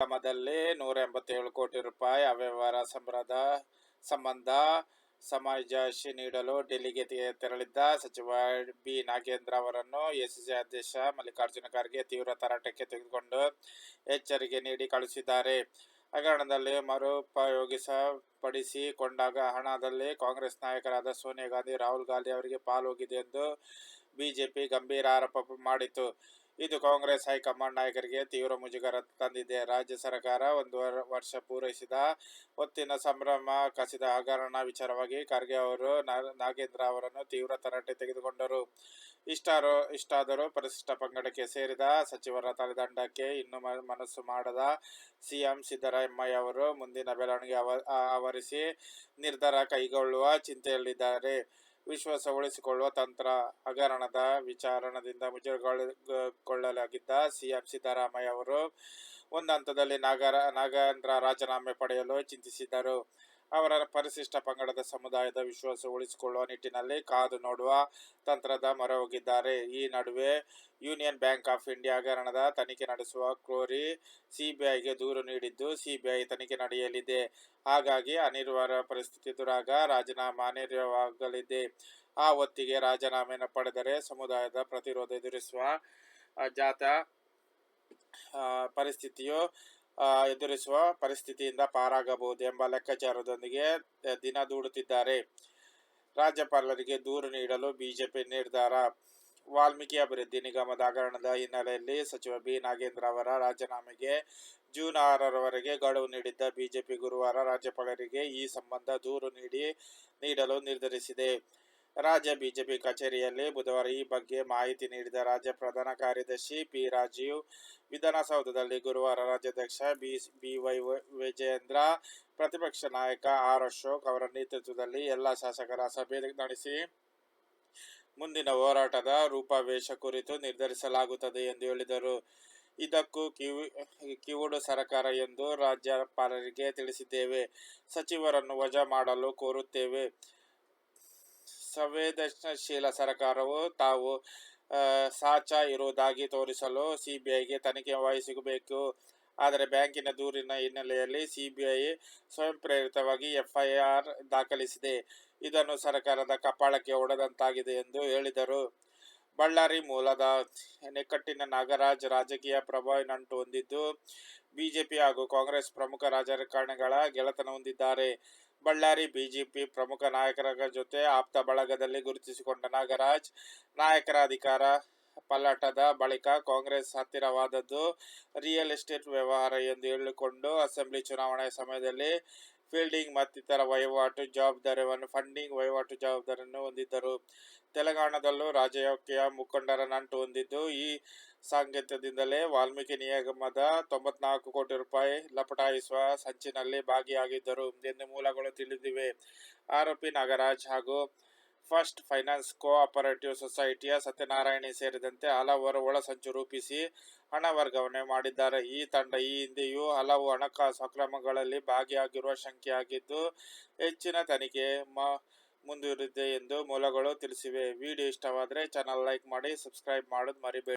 ಗ್ರಾಮದಲ್ಲಿ ನೂರ ಎಂಬತ್ತೇಳು ಕೋಟಿ ರೂಪಾಯಿ ಅವ್ಯವಹಾರ ಸಂಬಂಧ ಸಂಬಂಧ ಸಮಾಜಾಶಿ ನೀಡಲು ಡೆಲ್ಲಿಗೆ ತೆರಳಿದ್ದ ಸಚಿವ ಬಿ ನಾಗೇಂದ್ರ ಅವರನ್ನು ಎಸಿಸಿ ಅಧ್ಯಕ್ಷ ಮಲ್ಲಿಕಾರ್ಜುನ ಖರ್ಗೆ ತೀವ್ರ ತರಾಟಕ್ಕೆ ತೆಗೆದುಕೊಂಡು ಎಚ್ಚರಿಕೆ ನೀಡಿ ಕಳುಹಿಸಿದ್ದಾರೆ. ಹಗರಣದಲ್ಲಿ ಮರುಪಯೋಗಿಸಪಡಿಸಿಕೊಂಡಾಗ ಹಣದಲ್ಲಿ ಕಾಂಗ್ರೆಸ್ ನಾಯಕರಾದ ಸೋನಿಯಾ ಗಾಂಧಿ, ರಾಹುಲ್ ಗಾಂಧಿ ಅವರಿಗೆ ಪಾಲೋಗಿದೆ ಎಂದು ಬಿಜೆಪಿ ಗಂಭೀರ ಆರೋಪ ಮಾಡಿತು ಇದು ಕಾಂಗ್ರೆಸ್ ಹೈಕಮಾಂಡ್ ನಾಯಕರಿಗೆ ತೀವ್ರ ಮುಜುಗರ ತಂದಿದೆ. ರಾಜ್ಯ ಸರ್ಕಾರ ಒಂದು ವರ್- ವರ್ಷ ಪೂರೈಸಿದ ಹೊತ್ತಿನ ಸಂಭ್ರಮ, ಕಸಿದ ಹಗರಣ ವಿಚಾರವಾಗಿ ಖರ್ಗೆ ಅವರು ನಾಗೇಂದ್ರ ಅವರನ್ನು ತೀವ್ರ ತರಾಟೆ ತೆಗೆದುಕೊಂಡರು. ಇಷ್ಟಾರು, ಇಷ್ಟಾದರೂ ಪರಿಶಿಷ್ಟ ಪಂಗಡಕ್ಕೆ ಸೇರಿದ ಸಚಿವರ ತಲೆದಂಡಕ್ಕೆ ಇನ್ನೂ ಮನಸ್ಸು ಮಾಡದ ಸಿಎಂ ಸಿದ್ದರಾಮಯ್ಯ ಅವರು ಮುಂದಿನ ಬೆಳವಣಿಗೆ ಆವ- ಆವರಿಸಿ ನಿರ್ಧಾರ ಕೈಗೊಳ್ಳುವ ಚಿಂತೆಯಲ್ಲಿದ್ದಾರೆ. ವಿಶ್ವಾಸ ಉಳಿಸಿಕೊಳ್ಳುವ ತಂತ್ರ ಹಗರಣದ ವಿಚಾರಣದಿಂದ ಮುಜುಗೊಳ್ಳಲಾಗಿದ್ದ ಸಿಎಂ ಸಿದ್ದರಾಮಯ್ಯ ಅವರು ಒಂದು ಹಂತದಲ್ಲಿ ನಾಗರ ನಾಗೇಂದ್ರ ರಾಜೀನಾಮೆ ಪಡೆಯಲು ಚಿಂತಿಸಿದ್ದರು. ಅವರ ಪರಿಶಿಷ್ಟ ಪಂಗಡದ ಸಮುದಾಯದ ವಿಶ್ವಾಸ ಉಳಿಸಿಕೊಳ್ಳುವ ನಿಟ್ಟಿನಲ್ಲಿ ಕಾದು ನೋಡುವ ತಂತ್ರದ ಮೊರೆ ಹೋಗಿದ್ದಾರೆ ಈ ನಡುವೆ ಯೂನಿಯನ್ ಬ್ಯಾಂಕ್ ಆಫ್ ಇಂಡಿಯಾ ಹಗರಣದ ತನಿಖೆ ನಡೆಸುವ ಕೋರಿ ಸಿಬಿಐಗೆ ದೂರು ನೀಡಿದ್ದು ಸಿಬಿಐ ತನಿಖೆ ನಡೆಯಲಿದೆ. ಹಾಗಾಗಿ ಅನಿವಾರ್ಯ ಪರಿಸ್ಥಿತಿ ಎದುರಾಗ ರಾಜೀನಾಮೆ ಅನಿವಾರ್ಯವಾಗಲಿದೆ ಆ ಹೊತ್ತಿಗೆ ರಾಜೀನಾಮೆಯನ್ನು ಪಡೆದರೆ ಸಮುದಾಯದ ಪ್ರತಿರೋಧ ಎದುರಿಸುವ ಜಾತ ಪರಿಸ್ಥಿತಿಯು ಎದುರಿಸುವ ಪರಿಸ್ಥಿತಿಯಿಂದ ಪಾರಾಗಬಹುದು ಎಂಬ ಲೆಕ್ಕಾಚಾರದೊಂದಿಗೆ ದಿನ ದೂಡುತ್ತಿದ್ದಾರೆ. ರಾಜ್ಯಪಾಲರಿಗೆ ದೂರು ನೀಡಲು ಬಿಜೆಪಿ ನಿರ್ಧಾರ. ವಾಲ್ಮೀಕಿ ಅಭಿವೃದ್ಧಿ ನಿಗಮದ ಹಗರಣದ ಹಿನ್ನೆಲೆಯಲ್ಲಿ ಸಚಿವ ಬಿ. ನಾಗೇಂದ್ರ ಅವರ ರಾಜೀನಾಮೆಗೆ ಜೂನ್ ಆರರವರೆಗೆ ಗಡುವು ನೀಡಿದ್ದ ಬಿಜೆಪಿ ಗುರುವಾರ ರಾಜ್ಯಪಾಲರಿಗೆ ಈ ಸಂಬಂಧ ದೂರು ನೀಡಿ, ನೀಡಲು ನಿರ್ಧರಿಸಿದೆ. ರಾಜ್ಯ ಬಿಜೆಪಿ ಕಚೇರಿಯಲ್ಲಿ ಬುಧವಾರ ಈ ಬಗ್ಗೆ ಮಾಹಿತಿ ನೀಡಿದ ರಾಜ್ಯ ಪ್ರಧಾನ ಕಾರ್ಯದರ್ಶಿ ಪಿ ರಾಜೀವ್, ವಿಧಾನಸೌಧದಲ್ಲಿ ಗುರುವಾರ ರಾಜ್ಯಾಧ್ಯಕ್ಷ ಬಿ ಬಿ ವೈ ವಿಜಯೇಂದ್ರ, ಪ್ರತಿಪಕ್ಷ ನಾಯಕ ಆರ್ ಅಶೋಕ್ ಅವರ ನೇತೃತ್ವದಲ್ಲಿ ಎಲ್ಲ ಶಾಸಕರ ಸಭೆ ನಡೆಸಿ ಮುಂದಿನ ಹೋರಾಟದ ರೂಪವೇಶ ಕುರಿತು ನಿರ್ಧರಿಸಲಾಗುತ್ತದೆ ಎಂದು ಹೇಳಿದರು. ಇದಕ್ಕೂ ಕಿವಿ, ಕಿವುಡು ಸರ್ಕಾರ ಎಂದು ರಾಜ್ಯಪಾಲರಿಗೆ ತಿಳಿಸಿದ್ದೇವೆ. ಸಚಿವರನ್ನು ವಜಾ ಮಾಡಲು ಕೋರುತ್ತೇವೆ. ಸಂವೇದನಶೀಲ ಸರ್ಕಾರವು ತಾವು ಸಾಚ ಇರುವುದಾಗಿ ತೋರಿಸಲು ಸಿಬಿಐಗೆ ತನಿಖೆ ವಹಿಸಬೇಕು. ಆದರೆ ಬ್ಯಾಂಕಿನ ದೂರಿನ ಹಿನ್ನೆಲೆಯಲ್ಲಿ ಸಿಬಿಐ ಸ್ವಯಂ ಪ್ರೇರಿತವಾಗಿ ಎಫ್ಐಆರ್ ದಾಖಲಿಸಿದೆ. ಇದನ್ನು ಸರ್ಕಾರದ ಕಪಾಳಕ್ಕೆ ಒಡೆದಂತಾಗಿದೆ ಎಂದು ಹೇಳಿದರು. ಬಳ್ಳಾರಿ ಮೂಲದ ನೆಕ್ಕಟ್ಟಿನ ನಾಗರಾಜ್ ರಾಜಕೀಯ ಪ್ರಭಾವ ನಂಟು ಹೊಂದಿದ್ದು, ಬಿಜೆಪಿ ಹಾಗೂ ಕಾಂಗ್ರೆಸ್ ಪ್ರಮುಖ ರಾಜಕಾರಣಿಗಳ ಗೆಳೆತನ ಹೊಂದಿದ್ದಾರೆ. ಬಳ್ಳಾರಿ ಬಿಜೆಪಿ ಪ್ರಮುಖ ನಾಯಕರ ಜೊತೆ ಆಪ್ತ ಬಳಗದಲ್ಲಿ ಗುರುತಿಸಿಕೊಂಡ ನಾಗರಾಜ್, ನಾಯಕರ ಅಧಿಕಾರ ಪಲ್ಲಟದ ಬಳಿಕ ಕಾಂಗ್ರೆಸ್ ಹತ್ತಿರವಾದದ್ದು ರಿಯಲ್ ಎಸ್ಟೇಟ್ ವ್ಯವಹಾರ ಎಂದು ಹೇಳಿಕೊಂಡು ಅಸೆಂಬ್ಲಿ ಚುನಾವಣೆ ಸಮಯದಲ್ಲಿ ಫೀಲ್ಡಿಂಗ್ ಮತ್ತಿತರ ವಹಿವಾಟು ಜವಾಬ್ದಾರಿಯನ್ನು ಫಂಡಿಂಗ್ ವಹಿವಾಟು ಜವಾಬ್ದಾರಿಯನ್ನು ಹೊಂದಿದ್ದರು. ತೆಲಂಗಾಣದಲ್ಲೂ ರಾಜಕೀಯ ಮುಖಂಡರ ನಂಟು ಹೊಂದಿದ್ದು, ಈ ಸಾಂಗತ್ಯದಿಂದಲೇ ವಾಲ್ಮೀಕಿ ನಿಗಮದ ತೊಂಬತ್ನಾಲ್ಕು ಕೋಟಿ ರೂಪಾಯಿ ಲಪಟಾಯಿಸುವ ಸಂಚಿನಲ್ಲಿ ಭಾಗಿಯಾಗಿದ್ದರು ಎಂದು ಮೂಲಗಳು ತಿಳಿದಿವೆ. ಆರೋಪಿ ನಾಗರಾಜ್ ಹಾಗೂ ಫಸ್ಟ್ ಫೈನಾನ್ಸ್ ಕೋ ಆಪರೇಟಿವ್ ಸೊಸೈಟಿಯ ಸತ್ಯನಾರಾಯಣಿ ಸೇರಿದಂತೆ ಹಲವರು ಒಳಸಂಚು ರೂಪಿಸಿ ಹಣ ವರ್ಗಾವಣೆ ಮಾಡಿದ್ದಾರೆ. ಈ ತಂಡ ಈ ಹಿಂದೆಯೂ ಹಲವು ಹಣಕಾಸು ಅಕ್ರಮಗಳಲ್ಲಿ ಭಾಗಿಯಾಗಿರುವ ಶಂಕೆಯಾಗಿದ್ದು ಹೆಚ್ಚಿನ ತನಿಖೆ ಮ ಮುಂದುವರಿದಿದೆ ಎಂದು ಮೂಲಗಳು ತಿಳಿಸಿವೆ. ವಿಡಿಯೋ ಇಷ್ಟವಾದರೆ ಚಾನಲ್ ಲೈಕ್ ಮಾಡಿ ಸಬ್ಸ್ಕ್ರೈಬ್ ಮಾಡೋದು ಮರಿಬೇಡಿ.